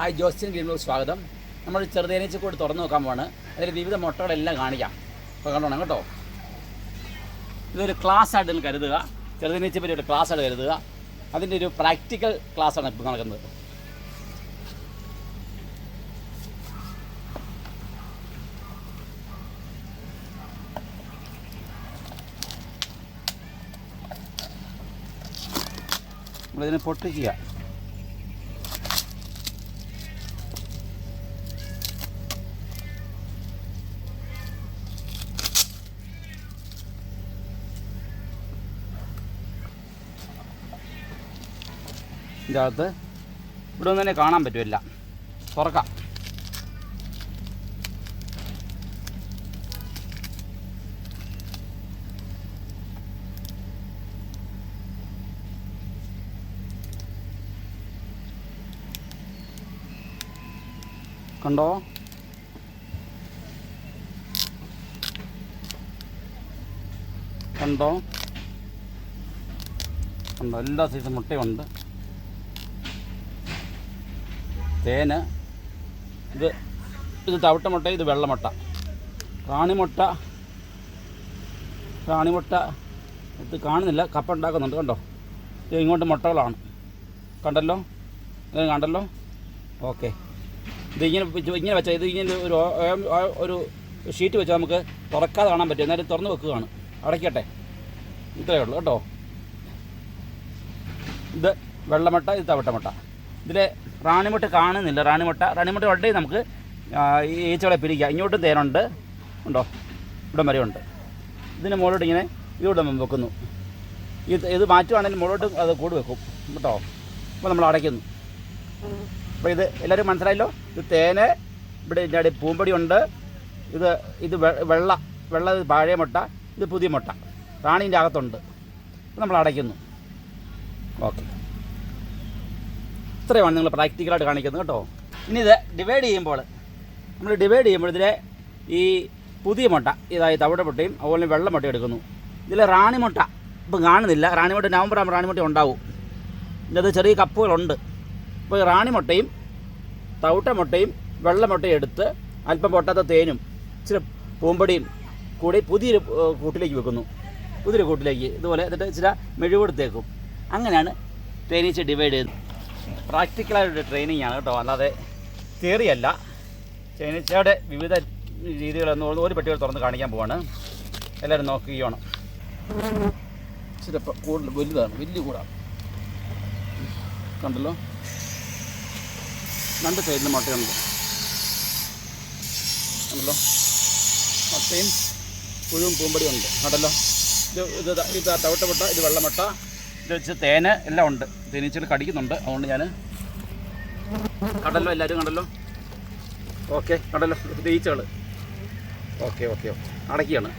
Hi Jostin ഗ്രീൻബോക്ക് സ്വാഗതം. നമ്മൾ ചെറുതേനീച്ചക്കൂട് തുറന്നു നോക്കാൻ പോവാണ്. അതിൽ വിവിധ മുട്ടകളെല്ലാം കാണിക്കാം. അപ്പോൾ കണ്ടോണം കേട്ടോ? ഇതൊരു ക്ലാസ് ആയിട്ട് നിങ്ങൾ കരുതുക. ചെറുതേനീച്ചയെ പറ്റി ഒരു ക്ലാസ് ആയിട്ട് കരുതുക. അതിന്റെ ഒരു പ്രാക്ടിക്കൽ ക്ലാസ്സാണ് ഇപ്പോൾ നടക്കുന്നത്. നമ്മളിതിനെ പൊട്ടിക്കുക. ഇതിന്റെ അകത്ത് ഇവിടെ ഒന്നും തന്നെ കാണാൻ പറ്റില്ല തുറക്കാം. കണ്ടോ? കണ്ടോ? കണ്ടോ? എല്ലാ സൈസും മുട്ടയുണ്ട്. തേന് ഇത് ഇത് തവിട്ടമുട്ട ഇത് വെള്ളമുട്ട. റാണിമുട്ട റാണിമുട്ട ഇത് കാണുന്നില്ല കപ്പ ഉണ്ടാക്കുന്നുണ്ട് കണ്ടോ? ഇത് ഇങ്ങോട്ട് മുട്ടകളാണ്. കണ്ടല്ലോ? ഇത് കണ്ടല്ലോ? ഓക്കെ. ഇത് ഇങ്ങനെ ഇങ്ങനെ വെച്ചാൽ ഇത് ഇങ്ങനെ ഒരു ഒരു ഷീറ്റ് വെച്ചാൽ നമുക്ക് തുറക്കാതെ കാണാൻ പറ്റും. എന്നാലും തുറന്ന് വെക്കുകയാണ്. അടയ്ക്കട്ടെ. ഇത്രയേ ഉള്ളൂ കേട്ടോ? ഇത് വെള്ളമുട്ട ഇത് തവിട്ടമുട്ട. ഇതിൽ റാണിമുട്ട കാണുന്നില്ല. റാണിമുട്ട റാണിമുട്ട ഉടനെ നമുക്ക് ഈ ഈച്ചകളെ പിരിക്കാം ഇങ്ങോട്ടും തേനുണ്ട്. ഉണ്ടോ? ഇവിടം വരെ ഉണ്ട്. ഇതിന് മുകളിലോട്ട് ഇങ്ങനെ ഇവിടെ വെക്കുന്നു. ഇത് ഇത് മാറ്റുവാണെങ്കിൽ മുകളിലോട്ട് അത് കൂട് വെക്കും. കേട്ടോ? അപ്പോൾ നമ്മൾ അടയ്ക്കുന്നു. അപ്പോൾ ഇത് എല്ലാവരും മനസ്സിലായല്ലോ? ഇത് തേന് ഇവിടെ ഇതിന്റെ അടി പൂമ്പടി ഉണ്ട്. ഇത് ഇത് വെള്ള വെള്ള പഴയ മുട്ട ഇത് പുതിയ മുട്ട. റാണീന്റെ അകത്തുണ്ട്. നമ്മൾ അടയ്ക്കുന്നു. ഓക്കെ. ഇത്രയുമാണ് നിങ്ങൾ പ്രാക്ടിക്കലായിട്ട് കാണിക്കുന്നത് കേട്ടോ. ഇനി ഇത് ഡിവൈഡ് ചെയ്യുമ്പോൾ നമ്മൾ ഡിവൈഡ് ചെയ്യുമ്പോൾ ഇതിലെ ഈ പുതിയ മുട്ട ഇതായി തവിട മുട്ടയും അതുപോലെ വെള്ള മുട്ട എടുക്കുന്നു. ഇതിലെ റാണിമുട്ട ഇപ്പം കാണുന്നില്ല. റാണിമുട്ട നവംബർ ആകുമ്പോൾ റാണിമുട്ട ഉണ്ടാവും. ഇതിനകത്ത് ചെറിയ കപ്പുകളുണ്ട്. അപ്പോൾ ഈ റാണിമുട്ടയും തവിട്ട മുട്ടയും വെള്ള മുട്ടയും എടുത്ത് അല്പം പൊട്ടാത്ത തേനും ഇച്ചിരി പൂമ്പടിയും കൂടി പുതിയൊരു കൂട്ടിലേക്ക് വെക്കുന്നു. പുതിയൊരു കൂട്ടിലേക്ക് ഇതുപോലെ എന്നിട്ട് ഇച്ചിരി മെഴുകൊടുത്തേക്കും അങ്ങനെയാണ് തേനീച്ച ഡിവൈഡ് ചെയ്യുന്നത്. പ്രാക്ടിക്കലായിട്ട് ട്രെയിനിങ് ആണ് കേട്ടോ. അല്ലാതെ തിയറി അല്ല ചേനച്ചയുടെ വിവിധ രീതികളൊന്നും ഒരു പെട്ടികൾ തുറന്ന് കാണിക്കാൻ പോവാണ്. എല്ലാവരും നോക്കുകയാണ് ചിലപ്പോൾ കൂടുതൽ വലുതാണ്. വലിയ കൂടാണ് കണ്ടല്ലോ? രണ്ട് സൈഡിൽ മുട്ടയുണ്ട്. കണ്ടല്ലോ? മുട്ടയും പുഴുവും പൂമ്പടിയും ഉണ്ട്. കണ്ടല്ലോ? ഇത് ഇത് ഇത് ഇത് തവിട്ടമുട്ട ഇത് വെള്ളമുട്ട വെച്ച് തേന് എല്ലാം ഉണ്ട്. തേനീച്ചകൾ കടിക്കുന്നുണ്ട്. അതുകൊണ്ട് ഞാൻ കണ്ടല്ലോ എല്ലാവരും കണ്ടല്ലോ ഓക്കെ കണ്ടല്ലോ തേനീച്ചകൾ ഓക്കെ ഓക്കെ ഓക്കെ. അടയ്ക്കുകയാണ്